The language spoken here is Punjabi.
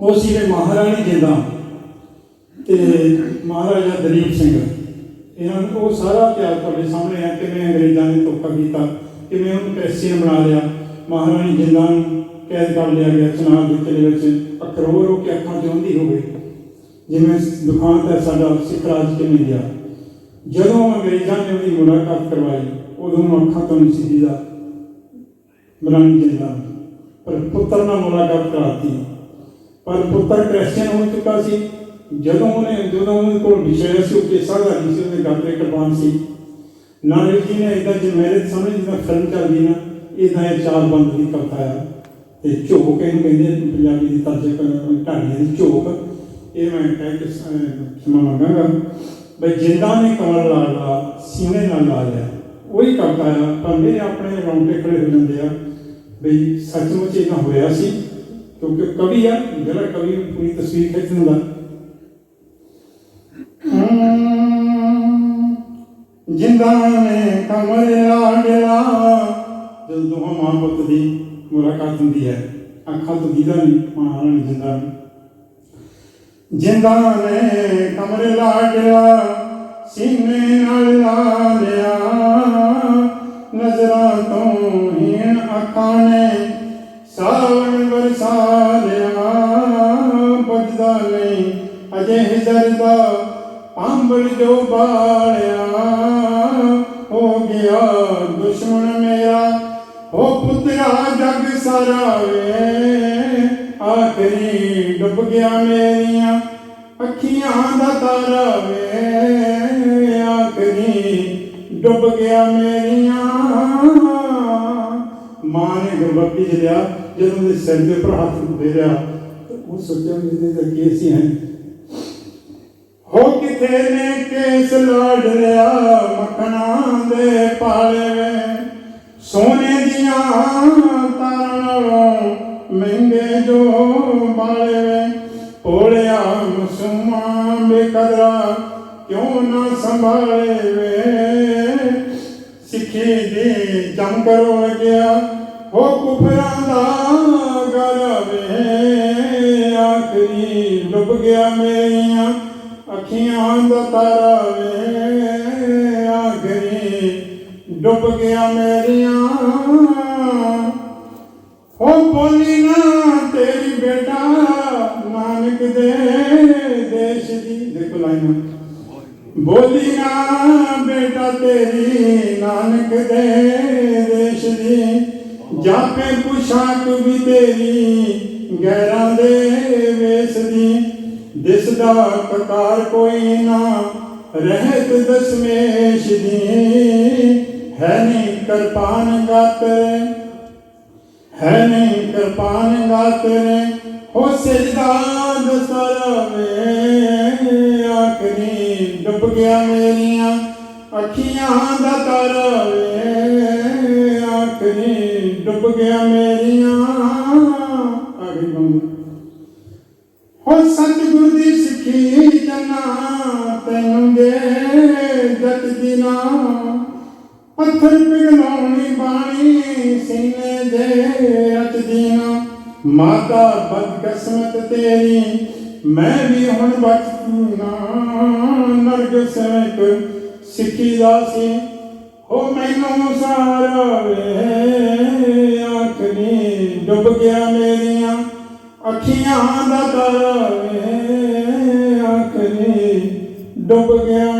ਉਹ ਸੀਗੇ ਮਹਾਰਾਣੀ ਜਿੰਦਾਂ ਤੇ ਮਹਾਰਾਜਾ ਦਲੀਪ ਸਿੰਘ। ਇਹਨਾਂ ਨੂੰ ਉਹ ਸਾਰਾ ਇਤਿਹਾਸ ਤੁਹਾਡੇ ਸਾਹਮਣੇ ਆ ਕਿਵੇਂ ਅੰਗਰੇਜ਼ਾਂ ਨੇ ਧੋਖਾ ਕੀਤਾ ਕਿਵੇਂ ਉਹਨੂੰ ਕ੍ਰਿਸਚੀਅਨ ਬਣਾ ਲਿਆ। ਮਹਾਰਾਣੀ ਜਿੰਦਾਂ ਨੂੰ ਕੈਦ ਕਰ ਲਿਆ ਗਿਆ ਚਨਾਬ ਦੇ ਕਿਲੇ ਵਿੱਚ ਅੱਖਰ ਰੋ ਕੇ ਅੱਖਾਂ 'ਚ ਹੋ ਗਈ। ਜਿਵੇਂ ਦੁਕਾਨ ਤੇ ਸਾਡਾ, ਸਿੱਖ ਰਾਜ ਕਿਵੇਂ ਗਿਆ। ਜਦੋਂ ਅੰਗਰੇਜ਼ਾਂ ਨੇ ਉਹਦੀ ਮੁਲਾਕਾਤ ਕਰਵਾਈ, ਉਦੋਂ ਅੱਖਾਂ ਤੋਂ ਨਹੀਂ ਸੀ ਦੀਦਾ ਮਹਾਰਾਣੀ ਜਿੰਦਾਂ ਪਰ ਪੁੱਤਰ ਨਾਲ ਮੁਲਾਕਾਤ ਕਰਾਤੀ। ਪਰ ਪੁੱਤਰ ਕ੍ਰਿਸਚੀਅਨ ਹੋ ਚੁੱਕਾ ਸੀ। ਜਦੋਂ ਉਹਨੇ ਜਦੋਂ ਉਹਦੇ ਕੋਲ ਵਿਸ਼ੇ ਸੀ ਉਹ ਕੇਸਾ ਦਾ ਨਹੀਂ ਸੀ, ਉਹਦੇ ਗਾਤਰੇ ਕੁਰਬਾਨ ਸੀ। ਨਾਨਕ ਜੀ ਨੇ ਇਦਾਂ ਜੇ ਮੇਰੇ ਸਾਹਮਣੇ ਜਿੱਦਾਂ ਫਿਲਮ ਚੱਲਦੀ ਨਾ ਇਹਦਾ ਇਹ ਚਾਰ ਬੰਦ ਦੀ ਕਵਿਤਾ ਆ ਤੇ ਝੋਕ ਇਹਨੂੰ ਕਹਿੰਦੇ ਪੰਜਾਬੀ ਦੀ ਤਰਜ ਢਾਣੀਆਂ ਦੀ ਝੋਕ। ਇਹ ਮੈਂ ਕਹਿ ਕੇ ਸਮਾਂ ਮੰਗਾਂਗਾ। ਬਈ ਜਿੰਦਾਂ ਨੇ ਕਮਲ ਲਾਲਾ ਸੀਨੇ ਨਾਲ ਲਾ ਲਿਆ। ਉਹੀ ਕਵਿਤਾ ਆ ਪਰ ਮੇਰੇ ਆਪਣੇ ਰੌਂਟੇ ਖੜੇ ਹੋ ਜਾਂਦੇ ਆ। ਬਈ ਸੱਚਮੁੱਚ ਇਹ ਹੋਇਆ ਸੀ। ਕਿਉਂਕਿ ਕਵੀ ਆ, ਜਿਹੜਾ ਕਵੀ ਨੂੰ ਪੂਰੀ ਤਸਵੀਰ ਖਿੱਚ ਦਿੰਦਾ ਜਿੰਦਾ ਨੇ ਕਮਲ ਜਦੋਂ ਮਾਂ ਪੁੱਤ ਦੀ ਮੁਲਾਕਾਤ ਹੁੰਦੀ ਹੈ, ਅੱਖਾਂ ਤੋਂ ਦੀਦਾ ਨਹੀਂ, ਮਾਂ ਨਾਲ ਜਿੰਦਾ ਜਿੰਦਾ ਨੇ ਕਮਰੇ ਲਾਗਿਆ ਸੀਨੇ ਨਾਲ ਲਾ ਲਿਆ ਨਜ਼ਰਾਂ ਤੋਂ ਹੀ ਅੱਖਾਂ ਨੇ ਸਾਵਣ ਵਰਸਾ ਬਜਦਾ ਨਹੀਂ। ਅਜੇ ਹਿਜ਼ਰ ਦਾ ਅੰਬਲ ਜੋ ਬਾਲਿਆ, ਹੋ ਗਿਆ ਦੁਸ਼ਮਣ ਮੇਰਾ। ਹੋ ਪੁੱਤਰਾ, ਜਗ ਸਾਰਾ ਵੇ ਆਖਰੀ ਡੁੱਬ ਗਿਆ ਮੇਰੀਆਂ ਅੱਖੀਆਂ ਦਾ ਤਾਰਾ ਵੇ ਆਖਰੀ ਡੁੱਬ ਗਿਆ ਮੇਰੀਆਂ। ਮਾਂ ਨੇ ਗੁਰਬਖਸ਼ ਚ ਲਿਆ ਜਦੋਂ ਦੇ ਸਿਰ ਦੇ ਉੱਪਰ ਹੱਥ ਫੇਰਿਆ ਤਾਂ ਉਹ ਸੋਚਿਆ ਵੀ ਇਹਦੇ ਤਾਂ ਕੇਸ ਹੀ ਹੈ ਹੋ ਕਿਥੇ ਨੇ ਕੇਸ ਲਾੜ ਲਿਆ ਮੱਖਣਾ ਦੇ ਪਾਲੇ ਵੇ। ਸੋਨੇ ਦੀਆਂ ਤਾਰਾਂ ਮਹਿੰਗੇ ਜੋ ਬਾਲੇ ਵੇ। ਭੋਲਿਆ ਬੇਕਦਰਾ, ਕਿਉਂ ਨਾ ਸੰਭਾਲੇ ਵੇ? ਸਿੱਖੀ ਦੀ ਜੰਗ ਕਰੋ ਗਿਆ ਹੋ ਕੁਫਰਾਂ ਦਾ ਗਰਵੇ ਆਖਰੀ ਡੁੱਬ ਗਿਆ ਮੇਰੀਆਂ ਅੱਖੀਆਂ ਦਾ ਤਾਰਾ ਵੇ ਆਖਰੀ ਡੁੱਬ ਗਿਆ ਮੇਰੀਆਂ। ਹੋ ਬੋਲੀ ਨਾ ਤੇਰੀ ਬੇਟਾ, ਨਾਨਕ ਦੇ ਦੇਸ਼ ਦੀ, ਦੇਖੋ ਲਾਈਨ ਬੋਲੀ ਨਾ ਬੇਟਾ ਤੇਰੀ, ਨਾਨਕ ਦੇ ਜਾਪੇ ਪੁਸ਼ਾਕ ਵੀ ਤੇਰੀ, ਗੈਰਾਂ ਦੇ ਵੇਸ ਦੀ। ਦਿਸਦਾ ਕਕਾਰ ਕੋਈ ਨਾ, ਰਹਿਤ ਦਸਮੇਸ਼ ਦੀ। ਹੈ ਨਹੀਂ ਕਿਰਪਾਨ ਗਾਤਰੇ, ਹੈ ਨਹੀਂ ਕਿਰਪਾਨ ਗਾਤਰੇ, ਹੋ ਸਜਦਾ ਦਸਰਾ ਵੇ। ਆਖਰੀ ਡੁੱਬ ਗਿਆ ਮੇਰੀਆਂ ਅੱਖੀਆਂ ਦਾ ਤਾਰਾ ਵੇ। ਆਖਰੀ ਡੁੱਬ ਗਿਆ ਮੇਰੀਆਂ ਆਖਰੀ ਬੰਦ ਹੋ ਸਤਿਗੁਰ ਦੀ ਸਿੱਖੀ ਜਨਾ ਤੈਨੂੰ ਦੇ ਜਤ ਦਿਨਾ ਪੱਥਰ ਪਿਘਲਾਉਣੀ ਬਾਣੀ ਸੀਨੇ ਦੇ ਰਚ ਦੀਨਾ। ਮਾਤਾ ਬਦਕਿਸਮਤ ਤੇਰੀ, ਮੈਂ ਵੀ ਹੁਣ ਬਚਨਾ ਨਰਗਸ ਇੱਕ ਸਿੱਖੀ ਦਾ ਸੀ, ਹੋ ਮੈਨੂੰ ਸਾਰਾ ਵੇ। ਗਿਆ ਮੇਰੀਆਂ ਅੱਖੀਆਂ ਦਾ ਤਾਰਾ ਵੇ ਆਖਰੀ ਡੁੱਬ ਗਿਆ